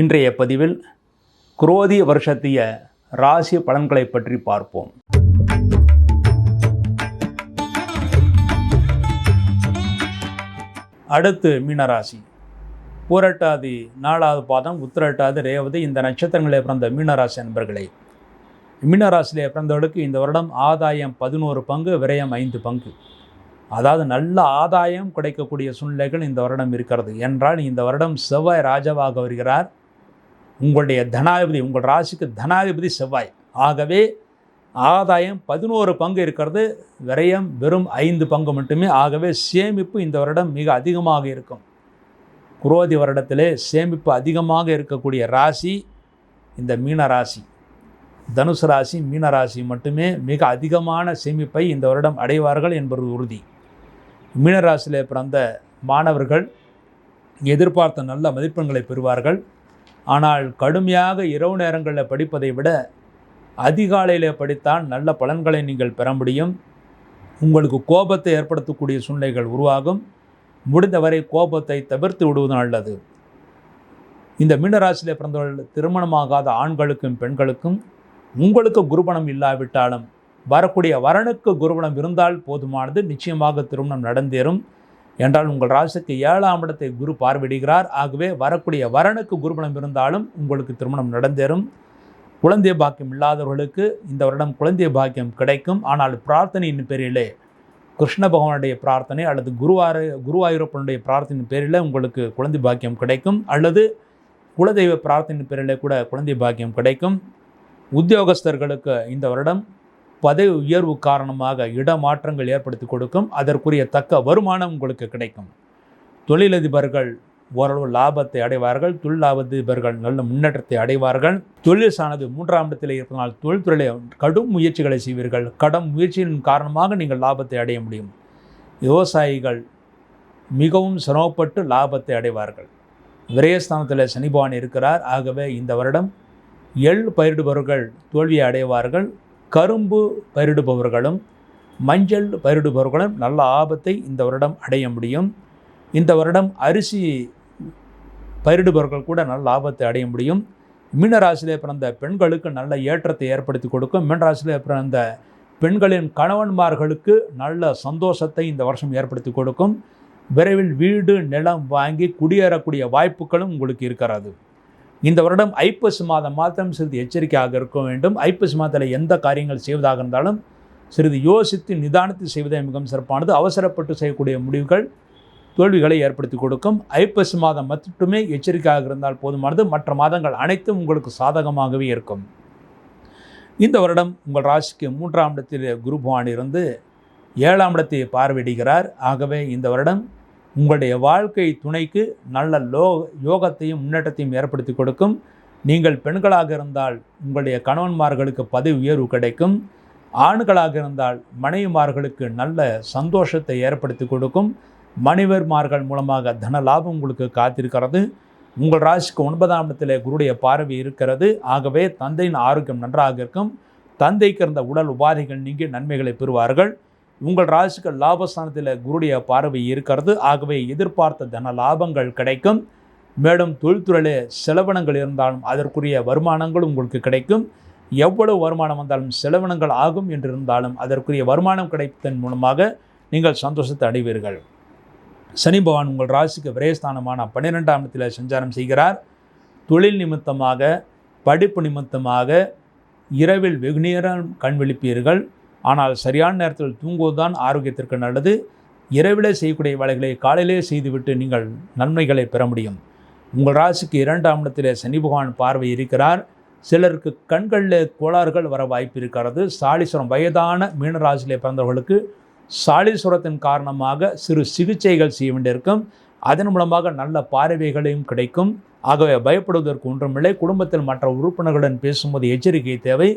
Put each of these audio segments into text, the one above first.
இன்றைய பதிவில் குரோதி வருஷத்திய ராசி பலன்களை பற்றி பார்ப்போம். அடுத்து மீனராசி. பூரட்டாதி நாலாவது பாதம் உத்திரட்டாதி ரேவதி இந்த நட்சத்திரங்களே பிறந்த மீனராசி நண்பர்களே மீனராசியிலே பிறந்தவர்களுக்கு இந்த வருடம் ஆதாயம் பதினோரு பங்கு விரயம் ஐந்து பங்கு. அதாவது நல்ல ஆதாயம் கிடைக்கக்கூடிய சூழ்நிலைகள் இந்த வருடம் இருக்கிறது. என்றால் இந்த வருடம் செவ்வாய் ராஜாவாக வருகிறார். உங்களுடைய தனாதிபதி உங்கள் ராசிக்கு தனாதிபதி செவ்வாய். ஆகவே ஆதாயம் பதினோரு பங்கு இருக்கிறது. விரயம் வெறும் ஐந்து பங்கு மட்டுமே. ஆகவே சேமிப்பு இந்த வருடம் மிக அதிகமாக இருக்கும். குரோதி வருடத்திலே சேமிப்பு அதிகமாக இருக்கக்கூடிய ராசி இந்த மீன ராசி. தனுசு ராசி மீன ராசி மட்டுமே மிக அதிகமான சேமிப்பை இந்த வருடம் அடைவார்கள் என்பது உறுதி. மீனராசியில் பிறந்த மாணவர்கள் எதிர்பார்த்த நல்ல மதிப்பெண்களை பெறுவார்கள். ஆனால் கடுமையாக இரவு நேரங்களில் படிப்பதை விட அதிகாலையில் படித்தால் நல்ல பலன்களை நீங்கள் பெற முடியும். உங்களுக்கு கோபத்தை ஏற்படுத்தக்கூடிய சூழ்நிலைகள் உருவாகும். முடிந்தவரை கோபத்தை தவிர்த்து விடுவது நல்லது. இந்த மீனராசியில் பிறந்தவர்கள் திருமணமாகாத ஆண்களுக்கும் பெண்களுக்கும் உங்களுக்கு குருபணம் இல்லாவிட்டாலும் வரக்கூடிய வரனுக்கு குருபணம் இருந்தால் போதுமானது. நிச்சயமாக திருமணம் நடந்தேறும். என்றால் உங்கள் ராசிக்கு ஏழாம் இடத்தை குரு பார்வையிடுகிறார். ஆகவே வரக்கூடிய வரனுக்கு குருபலம் இருந்தாலும் உங்களுக்கு திருமணம் நடந்தேறும். குழந்தை பாக்கியம் இல்லாதவர்களுக்கு இந்த வருடம் குழந்தை பாக்கியம் கிடைக்கும். ஆனால் பிரார்த்தனையின் பேரிலே கிருஷ்ண பகவானுடைய பிரார்த்தனை அல்லது குருவார குருவாயூரப்பனுடைய பிரார்த்தனையின் பேரில் உங்களுக்கு குழந்தை பாக்கியம் கிடைக்கும். அல்லது குலதெய்வ பிரார்த்தனையின் பேரில் கூட குழந்தை பாக்கியம் கிடைக்கும். உத்தியோகஸ்தர்களுக்கு இந்த வருடம் பதவி உயர்வு காரணமாக இடமாற்றங்கள் ஏற்படுத்தி கொடுக்கும். அதற்குரிய தக்க வருமானம் உங்களுக்கு கிடைக்கும். தொழிலதிபர்கள் ஓரளவு லாபத்தை அடைவார்கள். தொழில் லாபதிபர்கள் நல்ல முன்னேற்றத்தை அடைவார்கள். தொழில் சார்ந்தது மூன்றாம் இடத்தில் இருப்பதனால் தொழில்துறையிலே கடும் முயற்சிகளை செய்வீர்கள். கடும் முயற்சியின் காரணமாக நீங்கள் லாபத்தை அடைய முடியும். விவசாயிகள் மிகவும் சிரமப்பட்டு லாபத்தை அடைவார்கள். விரயஸ்தானத்தில் சனிபவான் இருக்கிறார். ஆகவே இந்த வருடம் எள் பயிரிடுபவர்கள் தோல்வியை அடைவார்கள். கரும்பு பயிரிடுபவர்களும் மஞ்சள் பயிரிடுபவர்களும் நல்ல ஆபத்தை இந்த வருடம் அடைய முடியும். இந்த வருடம் அரிசி பயிரிடுபவர்கள் கூட நல்ல ஆபத்தை அடைய முடியும். மீனராசிலே பிறந்த பெண்களுக்கு நல்ல ஏற்றத்தை ஏற்படுத்தி கொடுக்கும். மீனராசிலே பிறந்த பெண்களின் கணவன்மார்களுக்கு நல்ல சந்தோஷத்தை இந்த வருஷம் ஏற்படுத்தி கொடுக்கும். விரைவில் வீடு நிலம் வாங்கி குடியேறக்கூடிய வாய்ப்புகளும் உங்களுக்கு இருக்கிறது. இந்த வருடம் ஐப்பசி மாதம் மாதம் சிறிது எச்சரிக்கையாக இருக்க வேண்டும். ஐப்பசி மாதத்தில் எந்த காரியங்கள் செய்வதாக இருந்தாலும் சிறிது யோசித்து நிதானித்து செய்வதே மிகவும் சிறப்பானது. அவசரப்பட்டு செய்யக்கூடிய முடிவுகள் தோல்விகளை ஏற்படுத்தி கொடுக்கும். ஐப்பசி மாதம் மட்டுமே எச்சரிக்கையாக இருந்தால் போதுமானது. மற்ற மாதங்கள் அனைத்தும் உங்களுக்கு சாதகமாகவே இருக்கும். இந்த வருடம் உங்கள் ராசிக்கு மூன்றாம் இடத்தில் குரு பகவான் இருந்து ஏழாம் இடத்தை பார்வையிடுகிறார். ஆகவே இந்த வருடம் உங்களுடைய வாழ்க்கை துணைக்கு நல்ல லோ யோகத்தையும் முன்னேற்றத்தையும் ஏற்படுத்தி கொடுக்கும். நீங்கள் பெண்களாக இருந்தால் உங்களுடைய கணவன்மார்களுக்கு பதவி உயர்வு கிடைக்கும். ஆண்களாக இருந்தால் மனைவிமார்களுக்கு நல்ல சந்தோஷத்தை ஏற்படுத்தி கொடுக்கும். மனிதர்மார்கள் மூலமாக தன லாபம் உங்களுக்கு காத்திருக்கிறது. உங்கள் ராசிக்கு ஒன்பதாம் இடத்திலே குருடைய பார்வை இருக்கிறது. ஆகவே தந்தையின் ஆரோக்கியம் நன்றாக இருக்கும். தந்தைக்கு இருந்த உடல் உபாதைகள் நீங்கி நன்மைகளை பெறுவார்கள். உங்கள் ராசிக்கு லாபஸ்தானத்தில் குருடைய பார்வை இருக்கிறது. ஆகவே எதிர்பார்த்த தன லாபங்கள் கிடைக்கும். மேலும் தொழில்துறையிலே செலவினங்கள் இருந்தாலும் அதற்குரிய வருமானங்களும் உங்களுக்கு கிடைக்கும். எவ்வளவு வருமானம் வந்தாலும் செலவினங்கள் ஆகும் என்று இருந்தாலும் அதற்குரிய வருமானம் கிடைப்பதன் மூலமாக நீங்கள் சந்தோஷத்தை அடைவீர்கள். சனி பகவான் உங்கள் ராசிக்கு விரயஸ்தானமான பன்னிரெண்டாம் இடத்தில் சஞ்சாரம் செய்கிறார். தொழில் நிமித்தமாக படிப்பு நிமித்தமாக இரவில் வெகுநேரம் கண் விழிப்பீர்கள். ஆனால் சரியான நேரத்தில் தூங்குவதுதான் ஆரோக்கியத்திற்கு நல்லது. இரவிலே செய்யக்கூடிய வேலைகளை காலையிலே செய்துவிட்டு நீங்கள் நன்மைகளை பெற முடியும். உங்கள் ராசிக்கு இரண்டாம் இடத்திலே சனி பகவான் பார்வை இருக்கிறார். சிலருக்கு கண்களில் கோளாறுகள் வர வாய்ப்பு இருக்கிறது. சாலீஸ்வரம் வயதான மீனராசியிலே பிறந்தவர்களுக்கு சாலீஸ்வரத்தின் காரணமாக சிறு சிகிச்சைகள் செய்ய வேண்டியிருக்கும். அதன் மூலமாக நல்ல பார்வைகளையும் கிடைக்கும். ஆகவே பயப்படுவதற்கு ஒன்றுமில்லை. குடும்பத்தில் மற்ற உறுப்பினர்களுடன் பேசும்போது எச்சரிக்கை தேவை.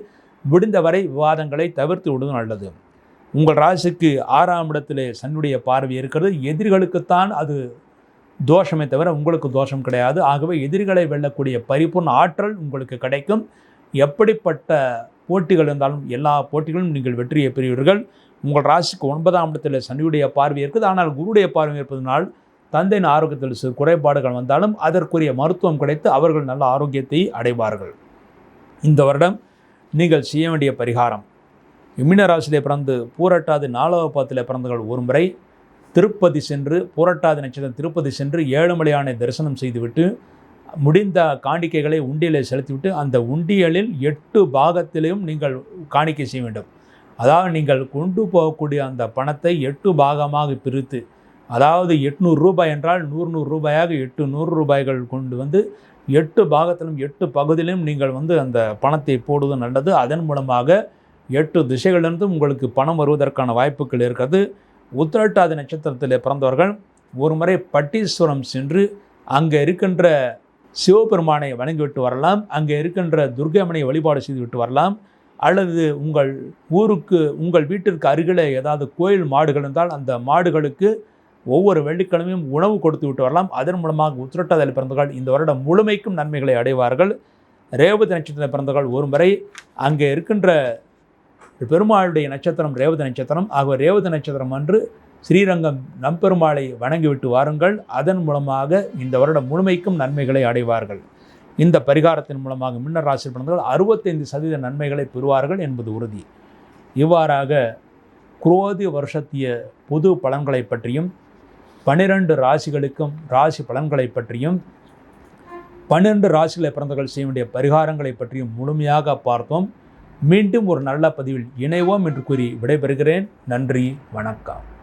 விடுந்தவரை விவாதங்களை தவிர்த்து விடுவது நல்லது. உங்கள் ராசிக்கு ஆறாம் இடத்திலே சன்னுடைய பார்வை இருக்கிறது. எதிரிகளுக்குத்தான் அது தோஷமே தவிர உங்களுக்கு தோஷம் கிடையாது. ஆகவே எதிரிகளை வெல்லக்கூடிய பரிபூர்ண ஆற்றல் உங்களுக்கு கிடைக்கும். எப்படிப்பட்ட போட்டிகள் இருந்தாலும் எல்லா போட்டிகளும் நீங்கள் வெற்றியை பெறுவீர்கள். உங்கள் ராசிக்கு ஒன்பதாம் இடத்தில் சனியுடைய பார்வை இருக்குது. ஆனால் குருடைய பார்வை இருப்பதனால் தந்தையின் ஆரோக்கியத்தில் சிறு குறைபாடுகள் வந்தாலும் அதற்குரிய மருத்துவம் கிடைத்து அவர்கள் நல்ல ஆரோக்கியத்தை அடைவார்கள். இந்த வருடம் நீங்கள் செய்ய வேண்டிய பரிகாரம். மீன ராசியிலே பிறந்து பூரட்டாது நாலாவது பாதத்திலே பிறந்தவர்கள் ஒரு முறை திருப்பதி சென்று பூரட்டாதி நட்சத்திரம் திருப்பதி சென்று ஏழுமலையானை தரிசனம் செய்துவிட்டு முடிந்த காணிக்கைகளை உண்டியலை செலுத்திவிட்டு அந்த உண்டியலில் எட்டு பாகத்திலையும் நீங்கள் காணிக்கை செய்ய வேண்டும். அதாவது நீங்கள் கொண்டு போகக்கூடிய அந்த பணத்தை எட்டு பாகமாக பிரித்து அதாவது எட்நூறு ரூபாய் என்றால் நூறு நூறு ரூபாயாக எட்டு நூறு ரூபாய்கள் கொண்டு வந்து எட்டு பாகத்திலும் எட்டு பகுதியிலும் நீங்கள் வந்து அந்த பணத்தை போடுவது நல்லது. அதன் மூலமாக எட்டு திசைகளிலிருந்தும் உங்களுக்கு பணம் வருவதற்கான வாய்ப்புகள் இருக்கிறது. உத்திரட்டாதி நட்சத்திரத்தில் பிறந்தவர்கள் ஒரு முறை பட்டீஸ்வரம் சென்று அங்கே இருக்கின்ற சிவபெருமானை வணங்கிவிட்டு வரலாம். அங்கே இருக்கின்ற துர்கைமனையை வழிபாடு செய்துவிட்டு வரலாம். அல்லது உங்கள் ஊருக்கு உங்கள் வீட்டிற்கு அருகிலே ஏதாவது கோயில் மாடுகள் இருந்தால் அந்த மாடுகளுக்கு ஒவ்வொரு வெள்ளிக்கிழமையும் உணவு கொடுத்து விட்டு வரலாம். அதன் மூலமாக உத்திரட்டாதியில் பிறந்தவர்கள் இந்த வருடம் முழுமைக்கும் நன்மைகளை அடைவார்கள். ரேவதி நட்சத்திரத்தில் பிறந்தவர்கள் ஒரு முறை அங்கே இருக்கின்ற பெருமாளுடைய நட்சத்திரம் ரேவதி நட்சத்திரம் ஆக ரேவதி நட்சத்திரம் அன்று ஸ்ரீரங்கம் நம்பெருமாளை வணங்கிவிட்டு வாருங்கள். அதன் மூலமாக இந்த வருடம் முழுமைக்கும் நன்மைகளை அடைவார்கள். இந்த பரிகாரத்தின் மூலமாக மின்னர் ராசி பிறந்தவர்கள் அறுபத்தைந்து சதவீத நன்மைகளை பெறுவார்கள் என்பது உறுதி. இவ்வாறாக குரோதி வருஷத்திய பொது பலன்களை பற்றியும் பன்னிரண்டு ராசிகளுக்கும் ராசி பலன்களை பற்றியும் பன்னிரண்டு ராசிகளை பிறந்தவர்கள் செய்ய வேண்டிய பரிகாரங்களை பற்றியும் முழுமையாக பார்த்தோம். மீண்டும் ஒரு நல்ல பதிவில் இணைவோம் என்று கூறி விடைபெறுகிறேன். நன்றி வணக்கம்.